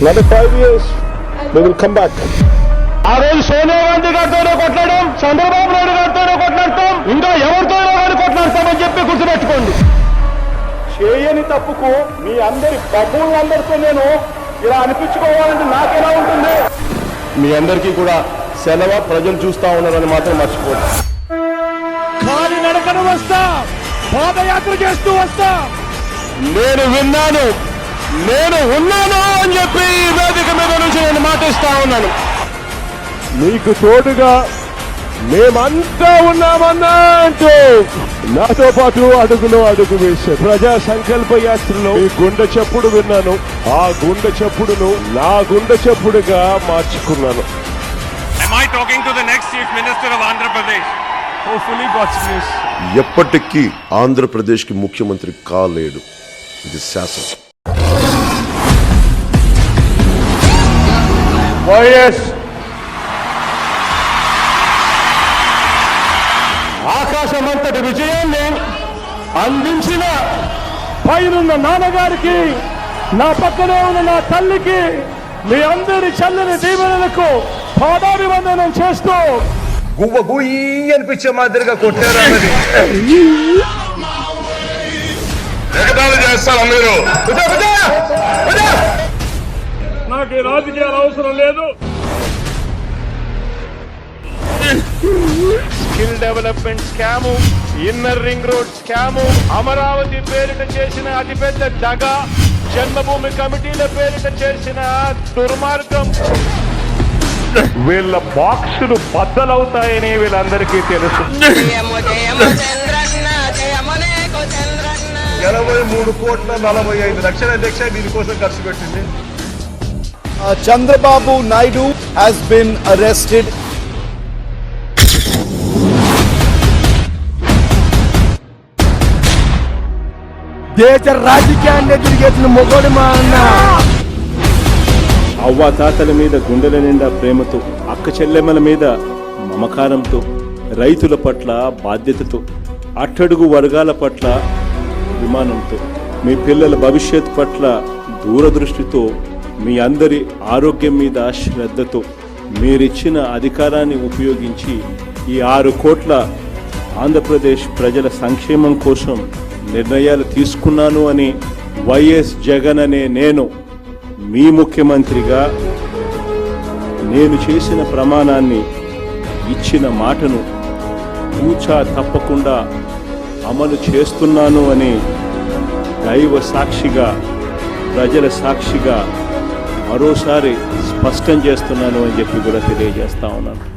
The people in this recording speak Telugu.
Another five years, we will come back. ఆ రోజు సోనియా గాంధీ గారితోనే కొట్లాడాం చంద్రబాబు నాయుడు గారితోనే కొట్లాడతాం ఇంకా ఎవరితో కానీ కొట్లాడతామని చెప్పి గుర్తుపెట్టుకోండి. చేయని తప్పుకు మీ అందరి బబ్బులందరితో నేను ఇలా అనిపించుకోవాలంటే నాకెలా ఉంటుంది? మీ అందరికీ కూడా సెలవు ప్రజలు చూస్తా ఉన్నారని మాత్రం మర్చిపోదు కాలి నడకను వస్తా పాదయాత్ర చేస్తూ వస్తా. నేను విన్నాను. నేను ఉన్నాను అని చెప్పి ఈ వేదిక మీద నుంచి నేను మాటిస్తా ఉన్నాను. మీకు తోడుగా మేమంతా ఉన్నామన్నా అంటూ నాతో పాటు అడుగులో అడుగు వేశారు ప్రజా సంకల్ప యాత్రలో మీ గుండె చప్పుడు విన్నాను. ఆ గుండె చప్పుడును నా గుండె చప్పుడుగా మార్చుకున్నాను. Am I talking to the next Chief Minister of Andhra Pradesh? Hopefully God's grace ఎప్పటికీ ఆంధ్రప్రదేశ్కి ముఖ్యమంత్రి కాలేడు. ఇది శాసనం వైఎస్ ఆకాశమంతటి విజయాన్ని అందించిన పైనున్న నాన్నగారికి నా పక్కనే ఉన్న నా తల్లికి మీ అందరి చల్లని దీవెనలకు పాదాభివందనం చేస్తూ గువ్వ గుయ్యి అనిపించే మాదిరిగా కొట్టారు అన్నది. ఎగతాళి చేస్తారా మీరు నాకు రాజకీయాలు అవసరం లేదు. Skill development scam inner ring road scam Amaravati పేరిట చేసిన అతిపెద్ద దగ జన్మభూమి కమిటీల పేరిట చేసిన దుర్మార్గం. వీళ్ళ బాక్సులు బద్దలవుతాయని వీళ్ళందరికీ తెలుసు. ఎనభై మూడు కోట్ల నలభై ఐదు లక్షల అధ్యక్ష దీనికోసం ఖర్చు పెట్టింది. Chandrababu Naidu has been arrested. దేశ రాజకీయాన్ని తిరిగేసిన మొగోడు మా అన్న అవ్వ తాతల మీద గుండెల నిండా ప్రేమతో అక్క చెల్లెమ్మల మీద మమకారంతో రైతుల పట్ల బాధ్యతతో అట్టడుగు వర్గాల పట్ల అభిమానంతో మీ పిల్లల భవిష్యత్ పట్ల దూరదృష్టితో మీ అందరి ఆరోగ్యం మీద శ్రద్ధతో మీరిచ్చిన అధికారాన్ని ఉపయోగించి ఈ ఆరు కోట్ల ఆంధ్రప్రదేశ్ ప్రజల సంక్షేమం కోసం నిర్ణయాలు తీసుకున్నాను అని వైఎస్ జగన్ అనే నేను మీ ముఖ్యమంత్రిగా నేను చేసిన ప్రమాణాన్ని ఇచ్చిన మాటను కూచా తప్పకుండా అమలు చేస్తున్నాను అని దైవ సాక్షిగా ప్రజల సాక్షిగా మరోసారి స్పష్టం చేస్తున్నాను అని చెప్పి కూడా తెలియజేస్తా ఉన్నాను.